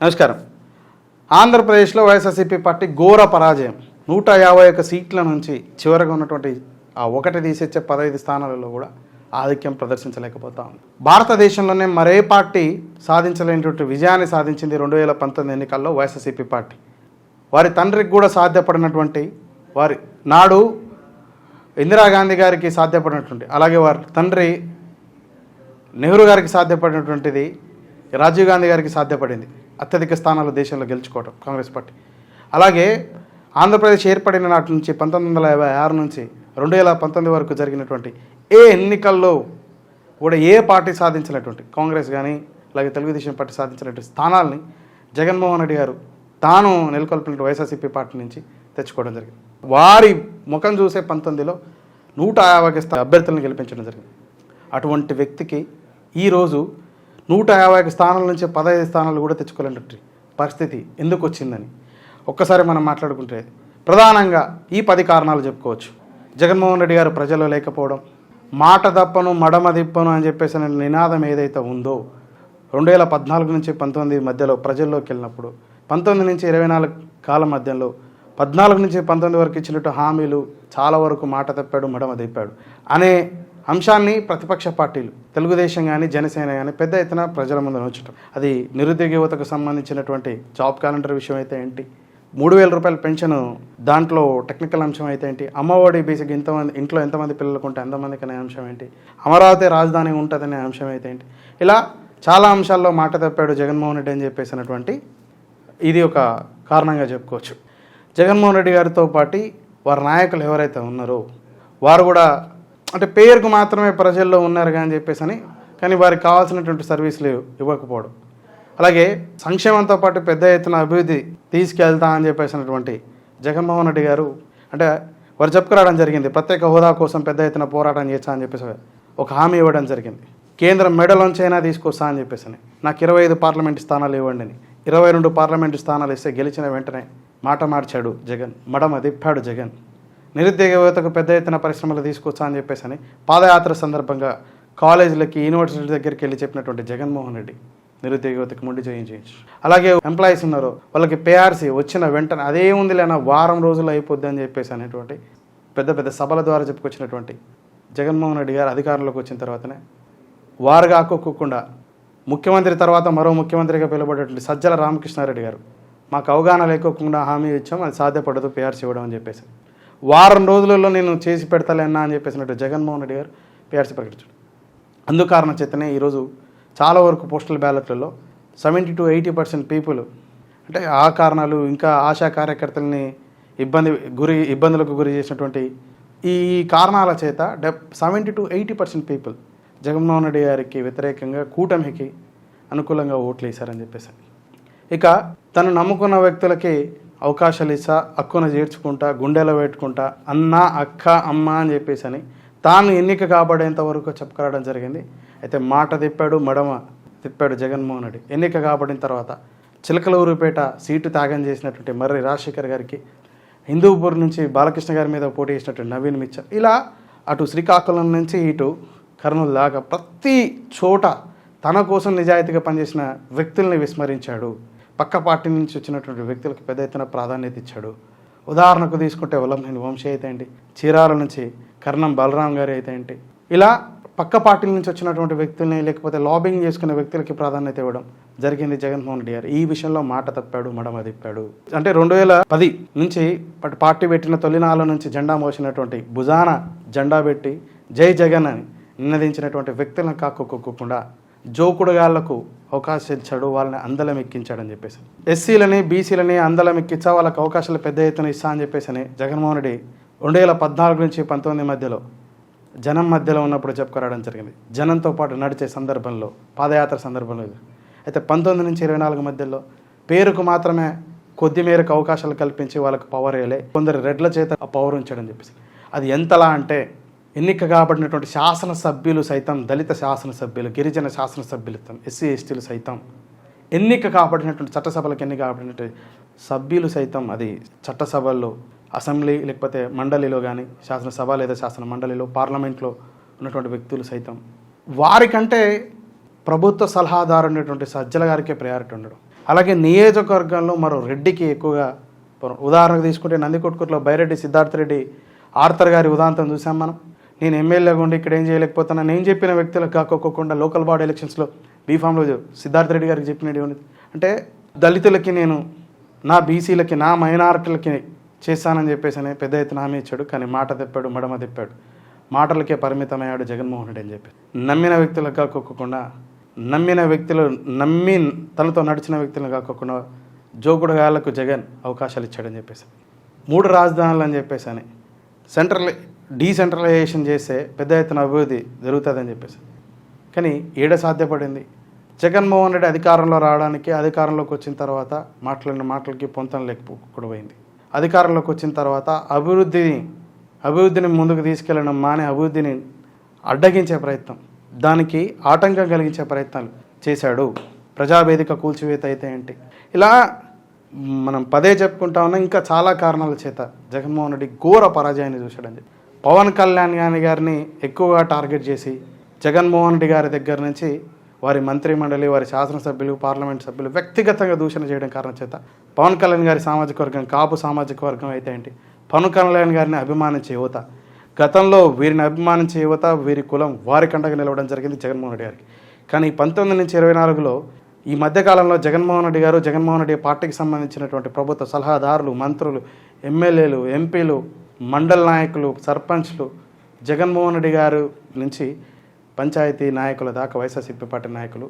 నమస్కారం. ఆంధ్రప్రదేశ్లో వైఎస్ఆర్సీపీ పార్టీ ఘోర పరాజయం. నూట యాభై ఒక్క సీట్ల నుంచి చివరగా ఉన్నటువంటి ఆ ఒకటి తీసేచ్చే పదహైదు స్థానాలలో కూడా ఆధిక్యం ప్రదర్శించలేకపోతా ఉంది. భారతదేశంలోనే మరే పార్టీ సాధించలేనటువంటి విజయాన్ని సాధించింది రెండు వేల పంతొమ్మిది ఎన్నికల్లో వైఎస్ఆర్సీపీ పార్టీ. వారి తండ్రికి కూడా సాధ్యపడినటువంటి వారి నాడు ఇందిరాగాంధీ గారికి సాధ్యపడినటువంటి అలాగే వారి తండ్రి నెహ్రూ గారికి సాధ్యపడినటువంటిది రాజీవ్ గాంధీ గారికి సాధ్యపడింది. అత్యధిక స్థానాలు దేశంలో గెలుచుకోవడం కాంగ్రెస్ పార్టీ. అలాగే ఆంధ్రప్రదేశ్ ఏర్పడిన నాటి నుంచి పంతొమ్మిది వందల యాభై ఆరు నుంచి రెండు వేల పంతొమ్మిది వరకు జరిగినటువంటి ఏ ఎన్నికల్లో కూడా ఏ పార్టీ సాధించినటువంటి కాంగ్రెస్ కానీ అలాగే తెలుగుదేశం పార్టీ సాధించినటువంటి స్థానాల్ని జగన్మోహన్ రెడ్డి గారు తాను నెలకొల్పిన వైఎస్ఆర్సీపీ పార్టీ నుంచి తెచ్చుకోవడం జరిగింది. వారి ముఖం చూసే పంతొమ్మిదిలో నూట యాభై అభ్యర్థులను గెలిపించడం జరిగింది. అటువంటి వ్యక్తికి ఈరోజు నూట యాభై స్థానాల నుంచి పదహైదు స్థానాలు కూడా తెచ్చుకోలేనటువంటి పరిస్థితి ఎందుకు వచ్చిందని. ఒక్కసారి మనం మాట్లాడుకుంటే ప్రధానంగా ఈ పది కారణాలు చెప్పుకోవచ్చు. జగన్మోహన్ రెడ్డి గారు ప్రజల్లో లేకపోవడం మాట తప్పను మడమ దిప్పను అని చెప్పేసి నినాదం ఏదైతే ఉందో రెండు వేల పద్నాలుగు నుంచి పంతొమ్మిది మధ్యలో ప్రజల్లోకి వెళ్ళినప్పుడు పంతొమ్మిది నుంచి ఇరవై నాలుగు కాలం మధ్యలో పద్నాలుగు నుంచి పంతొమ్మిది వరకు ఇచ్చినట్టు హామీలు చాలా వరకు మాట తప్పాడు మడమ తిప్పాడు అనే అంశాన్ని ప్రతిపక్ష పార్టీలు తెలుగుదేశం కానీ జనసేన కానీ పెద్ద ఎత్తున ప్రజల ముందు ఉంచడం అది నిరుద్యోగ యువతకు సంబంధించినటువంటి జాబ్ క్యాలెండర్ విషయం అయితే ఏంటి? మూడు వేల రూపాయల పెన్షన్ దాంట్లో టెక్నికల్ అంశం అయితే ఏంటి? అమ్మఒడి బేసిక్ ఇంతమంది ఇంట్లో ఎంతమంది పిల్లలకు ఉంటే ఎంతమందికి అనే అంశం ఏంటి? అమరావతి రాజధాని ఉంటుందనే అంశం అయితే ఏంటి? ఇలా చాలా అంశాల్లో మాట తప్పాడు జగన్మోహన్ రెడ్డి అని చెప్పేసినటువంటి ఇది ఒక కారణంగా చెప్పుకోవచ్చు. జగన్మోహన్ రెడ్డి గారితో పాటు వారి నాయకులు ఎవరైతే ఉన్నారో వారు కూడా అంటే పేరుకు మాత్రమే ప్రజల్లో ఉన్నారు కానీ చెప్పేసి అని కానీ వారికి కావాల్సినటువంటి సర్వీసులు ఇవ్వకపోవడం అలాగే సంక్షేమంతో పాటు పెద్ద ఎత్తున అభివృద్ధి తీసుకెళ్తా అని చెప్పేసినటువంటి జగన్మోహన్ రెడ్డి గారు అంటే వారు చెప్పుకురావడం జరిగింది ప్రత్యేక హోదా కోసం పెద్ద ఎత్తున పోరాటం చేస్తా అని చెప్పేసి ఒక హామీ ఇవ్వడం జరిగింది కేంద్రం మెడలోంచైనా తీసుకొస్తా అని చెప్పేసి అని. నాకు ఇరవై ఐదు పార్లమెంటు స్థానాలు ఇవ్వండి అని ఇరవై రెండు పార్లమెంటు స్థానాలు ఇస్తే గెలిచిన వెంటనే మాట మార్చాడు జగన్ మడమ తిప్పాడు జగన్ నిరుద్యోగ యువతకు పెద్ద ఎత్తున పరిశ్రమలు తీసుకొచ్చా అని చెప్పేసి అని పాదయాత్ర సందర్భంగా కాలేజీలకి యూనివర్సిటీ దగ్గరికి వెళ్ళి చెప్పినటువంటి జగన్మోహన్ రెడ్డి నిరుద్యోగ యువతకు ముండి చేయించు. అలాగే ఎంప్లాయీస్ ఉన్నారు. వాళ్ళకి పేఆర్సీ వచ్చిన వెంటనే అదే ఉంది లేనా వారం రోజులు అయిపోద్ది అని చెప్పేసి అనేటువంటి పెద్ద పెద్ద సభల ద్వారా చెప్పుకొచ్చినటువంటి జగన్మోహన్ రెడ్డి గారు అధికారంలోకి వచ్చిన తర్వాతనే వారుగా కాకోకుండా ముఖ్యమంత్రి తర్వాత మరో ముఖ్యమంత్రిగా పిలువబడేటువంటి సజ్జల రామకృష్ణారెడ్డి గారు మాకు అవగాహన లేకోకుండా హామీ ఇచ్చాం అది సాధ్యపడదు పేఆర్సి ఇవ్వడం అని చెప్పేసి. వారం రోజులలో నేను చేసి పెడతలేనా అని చెప్పేసినట్టు జగన్మోహన్ రెడ్డి గారు పిఆర్సీ ప్రకటించాడు అందుకారణం చేతనే ఈరోజు చాలా వరకు postal బ్యాలెట్లలో seventy to eighty percent people అంటే ఆ కారణాలు ఇంకా ఆశా కార్యకర్తల్ని ఇబ్బంది గురి ఇబ్బందులకు గురి చేసినటువంటి ఈ కారణాల చేత డెబ్ seventy to eighty percent people Jaganmohan Reddy గారికి వ్యతిరేకంగా కూటమికి అనుకూలంగా ఓట్లు వేశారని చెప్పేసి. ఇక తను నమ్ముకున్న వ్యక్తులకి అవకాశాలు ఇస్తా అక్కున చేర్చుకుంటా గుండెలో పెట్టుకుంటా అన్న అక్క అమ్మ అని చెప్పేసి అని తాను ఎన్నిక కాబడేంత వరకు జరిగింది. అయితే మాట తిప్పాడు మడమ తిప్పాడు జగన్మోహన్ రెడ్డి. ఎన్నిక కాబడిన తర్వాత చిలకలూరుపేట సీటు త్యాగం చేసినటువంటి మర్రి రాజశేఖర్ గారికి హిందూపూర్ నుంచి బాలకృష్ణ గారి మీద పోటీ చేసినటువంటి నవీన్ మిచ్చర్ ఇలా అటు శ్రీకాకుళం నుంచి ఇటు కర్నూలు దాకా ప్రతి చోట తన కోసం నిజాయితీగా పనిచేసిన వ్యక్తుల్ని విస్మరించాడు. పక్క పార్టీ నుంచి వచ్చినటువంటి వ్యక్తులకు పెద్ద ఎత్తున ప్రాధాన్యత ఇచ్చాడు. ఉదాహరణకు తీసుకుంటే వల్లంనేని వంశీ అయితే ఏంటి? చీరాల నుంచి కర్ణం బలరాం గారి అయితే ఏంటి? ఇలా పక్క పార్టీల నుంచి వచ్చినటువంటి వ్యక్తుల్ని లేకపోతే లాబింగ్ చేసుకునే వ్యక్తులకి ప్రాధాన్యత ఇవ్వడం జరిగింది జగన్మోహన్ రెడ్డి గారు. ఈ విషయంలో మాట తప్పాడు మడమ తిప్పాడు. అంటే రెండు వేల పది నుంచి పార్టీ పెట్టిన తొలినాళ్ళ నుంచి జెండా మోసినటువంటి భుజాన జెండా పెట్టి జై జగన్ అని నినదించినటువంటి వ్యక్తులను కాకోకోకుండా జోకుడుగాళ్ళకు అవకాశం ఇచ్చాడు వాళ్ళని అందలం ఎక్కించాడని చెప్పేసి. ఎస్సీలని బీసీలని అందలం ఎక్కించా వాళ్ళకి అవకాశాలు పెద్ద ఎత్తున ఇస్తా అని చెప్పేసి అని జగన్మోహన్ రెడ్డి రెండు వేల పద్నాలుగు నుంచి పంతొమ్మిది మధ్యలో జనం మధ్యలో ఉన్నప్పుడు చెప్పుకురావడం జరిగింది. జనంతో పాటు నడిచే సందర్భంలో పాదయాత్ర సందర్భంలో ఇది. అయితే పంతొమ్మిది నుంచి ఇరవై నాలుగు మధ్యలో పేరుకు మాత్రమే కొద్ది మేరకు అవకాశాలు కల్పించి వాళ్ళకి పవర్ వేయలే కొందరు రెడ్ల చేత ఆ పవర్ ఉంచాడని చెప్పేసి. అది ఎంతలా అంటే ఎన్నిక కాబడినటువంటి శాసనసభ్యులు సైతం దళిత శాసనసభ్యులు గిరిజన శాసనసభ్యులు ఎస్సీ ఎస్టీలు సైతం ఎన్నిక కాబడినటువంటి చట్టసభలకు ఎన్నిక కాబడినటువంటి సభ్యులు సైతం అది చట్టసభల్లో అసెంబ్లీ లేకపోతే మండలిలో కానీ శాసనసభ లేదా శాసన మండలిలో పార్లమెంట్లో ఉన్నటువంటి వ్యక్తులు సైతం. వారికంటే ప్రభుత్వ సలహాదారు అనేటువంటి సజ్జల గారికే ప్రయారిటీ ఉండడం. అలాగే నియోజకవర్గంలో మరో రెడ్డికి ఎక్కువగా ఉదాహరణకు తీసుకుంటే నందికొట్కూరులో బైరెడ్డి సిద్ధార్థ రెడ్డి ఆర్థర్ గారి ఉదాంతం చూసాం మనం. నేను ఎమ్మెల్యేగా ఉండి ఇక్కడ ఏం చేయలేకపోతున్నా. నేను చెప్పిన వ్యక్తులకు కాకోకుండా లోకల్ బాడీ ఎలక్షన్స్లో బీఫామ్లో సిద్ధార్థ రెడ్డి గారికి చెప్పినట్టు అంటే దళితులకి నేను నా బీసీలకి నా మైనారిటీలకి చేస్తానని చెప్పేసి అని పెద్ద ఎత్తున హామీ ఇచ్చాడు. కానీ మాట తెప్పాడు మడమ తెప్పాడు. మాటలకే పరిమితమయ్యాడు జగన్మోహన్ రెడ్డి అని చెప్పి. నమ్మిన వ్యక్తులకు కాకోకుండా నమ్మిన వ్యక్తులు నమ్మి తనతో నడిచిన వ్యక్తులను కాకోకుండా జోకుడుగాళ్ళకు జగన్ అవకాశాలు ఇచ్చాడని చెప్పేసి. మూడు రాజధానులు అని చెప్పేసి అని. సెంట్రల్ డీసెంట్రలైజేషన్ చేస్తే పెద్ద ఎత్తున అభివృద్ధి జరుగుతుందని చెప్పేసి. కానీ ఏడ సాధ్యపడింది. జగన్మోహన్ రెడ్డి అధికారంలో రావడానికి అధికారంలోకి వచ్చిన తర్వాత మాట్లాడిన మాటలకి పొంతం లేకపోయింది అధికారంలోకి వచ్చిన తర్వాత అభివృద్ధిని అభివృద్ధిని ముందుకు తీసుకెళ్ళడం మానే అభివృద్ధిని అడ్డగించే ప్రయత్నం దానికి ఆటంకం కలిగించే ప్రయత్నాలు చేశాడు. ప్రజావేదిక కూల్చివేత అయితే ఏంటి? ఇలా మనం పదే చెప్పుకుంటా ఉన్నా ఇంకా చాలా కారణాల చేత జగన్మోహన్ రెడ్డి ఘోర పరాజయాన్ని చూశాడని చెప్పి. పవన్ కళ్యాణ్ గాని గారిని ఎక్కువగా టార్గెట్ చేసి జగన్మోహన్ రెడ్డి గారి దగ్గర నుంచి వారి మంత్రిమండలి వారి శాసనసభ్యులు పార్లమెంట్ సభ్యులు వ్యక్తిగతంగా దూషణ చేయడం కారణం చేత పవన్ కళ్యాణ్ గారి సామాజిక వర్గం కాపు సామాజిక వర్గం అయితే ఏంటి? పవన్ కళ్యాణ్ గారిని అభిమానించే యువత గతంలో వీరిని అభిమానించే యువత వీరి కులం వారి కంటగా నిలవడం జరిగింది జగన్మోహన్ రెడ్డి గారికి. కానీ పంతొమ్మిది నుంచి ఇరవై నాలుగులో ఈ మధ్యకాలంలో జగన్మోహన్ రెడ్డి గారు జగన్మోహన్ రెడ్డి పార్టీకి సంబంధించినటువంటి ప్రభుత్వ సలహాదారులు మంత్రులు ఎమ్మెల్యేలు ఎంపీలు మండల నాయకులు సర్పంచ్లు జగన్మోహన్ రెడ్డి గారు నుంచి పంచాయతీ నాయకుల దాకా వైఎస్ఆర్సీపీ పార్టీ నాయకులు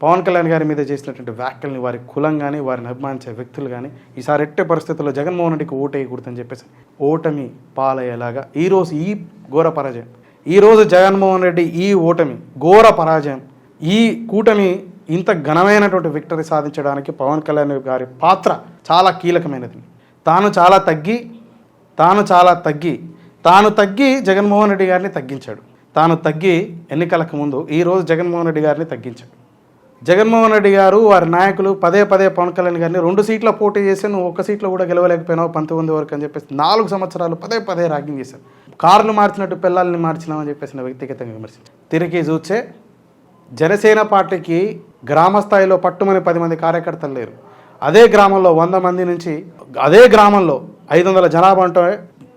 పవన్ కళ్యాణ్ గారి మీద చేసినటువంటి వ్యాఖ్యల్ని వారి కులం కానీ వారిని అభిమానించే వ్యక్తులు కానీ ఈసారి ఎట్టే పరిస్థితుల్లో జగన్మోహన్ రెడ్డికి ఓటేయకూడదని చెప్పేసి ఓటమి పాలయ్యేలాగా ఈరోజు ఈ ఘోర పరాజయం. ఈరోజు జగన్మోహన్ రెడ్డి ఈ ఓటమి ఘోర పరాజయం. ఈ కూటమి ఇంత ఘనమైనటువంటి విక్టరీ సాధించడానికి పవన్ కళ్యాణ్ గారి పాత్ర చాలా కీలకమైనది. తాను చాలా తగ్గి తాను చాలా తగ్గి తాను తగ్గి జగన్మోహన్ రెడ్డి గారిని తగ్గించాడు. తాను తగ్గి ఎన్నికలకు ముందు ఈరోజు జగన్మోహన్ రెడ్డి గారిని తగ్గించాడు. జగన్మోహన్ రెడ్డి గారు వారి నాయకులు పదే పదే పవన్ కళ్యాణ్ గారిని రెండు సీట్ల పోటీ చేసి నువ్వు ఒక్క సీట్లో కూడా గెలవలేకపోయినావు పంతొమ్మిది వరకు అని చెప్పేసి నాలుగు సంవత్సరాలు పదే పదే ర్యాగింగ్ చేశారు. కార్లు మార్చినట్టు పిల్లల్ని మార్చినామని చెప్పేసి వ్యక్తిగతంగా విమర్శించారు తిరిగి చూస్తే జనసేన పార్టీకి గ్రామ స్థాయిలో పట్టుమని పది మంది కార్యకర్తలు లేరు. అదే గ్రామంలో వంద మంది నుంచి అదే గ్రామంలో ఐదు వందల జనాభా అంటే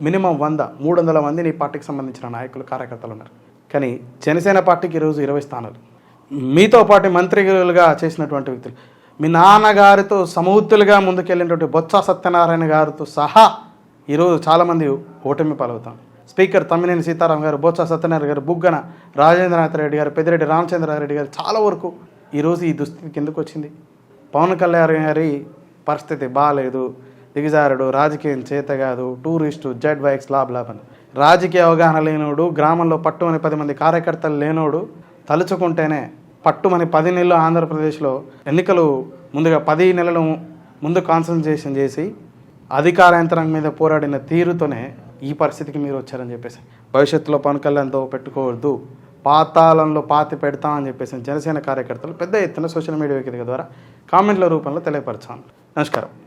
మినిమం వంద మూడు వందల మందిని నీ పార్టీకి సంబంధించిన నాయకులు కార్యకర్తలు ఉన్నారు. కానీ జనసేన పార్టీకి ఈరోజు ఇరవై స్థానాలు. మీతో పాటు మంత్రిగా చేసినటువంటి వ్యక్తులు. మీ నాన్నగారితో సమూర్తులుగా ముందుకెళ్ళినటువంటి బొత్స సత్యనారాయణ గారితో సహా ఈరోజు చాలామంది ఓటమి పాలవుతాం. స్పీకర్ తమ్మినేని సీతారాం గారు బొత్స సత్యనారాయణ గారు బుగ్గన రాజేంద్రనాథ్ రెడ్డి గారు పెద్దిరెడ్డి రామచంద్రారెడ్డి గారు చాలా వరకు ఈరోజు ఈ దుస్థితి కిందకు వచ్చింది. పవన్ కళ్యాణ్ గారి పరిస్థితి బాగాలేదు దిగజారుడు రాజకీయం చేత కాదు టూరిస్టు జెడ్ బైక్స్ లాబ్ రాజకీయ అవగాహన లేనోడు గ్రామంలో పట్టుమని పది మంది కార్యకర్తలు లేనోడు తలుచుకుంటేనే పట్టుమని పది నెలలు ఆంధ్రప్రదేశ్లో ఎన్నికలు ముందుగా పది నెలలు ముందు కాన్సన్ట్రేషన్ చేసి అధికార యంత్రాంగం మీద పోరాడిన తీరుతోనే ఈ పరిస్థితికి మీరు వచ్చారని చెప్పేసి. భవిష్యత్తులో పవన్ కళ్యాణ్తో పెట్టుకోవద్దు పాతాళంలో పాతి పెడతామని చెప్పేసి జనసేన కార్యకర్తలు పెద్ద ఎత్తున సోషల్ మీడియా వేదిక ద్వారా కామెంట్ల రూపంలో తెలియపరచాను నమస్కారం.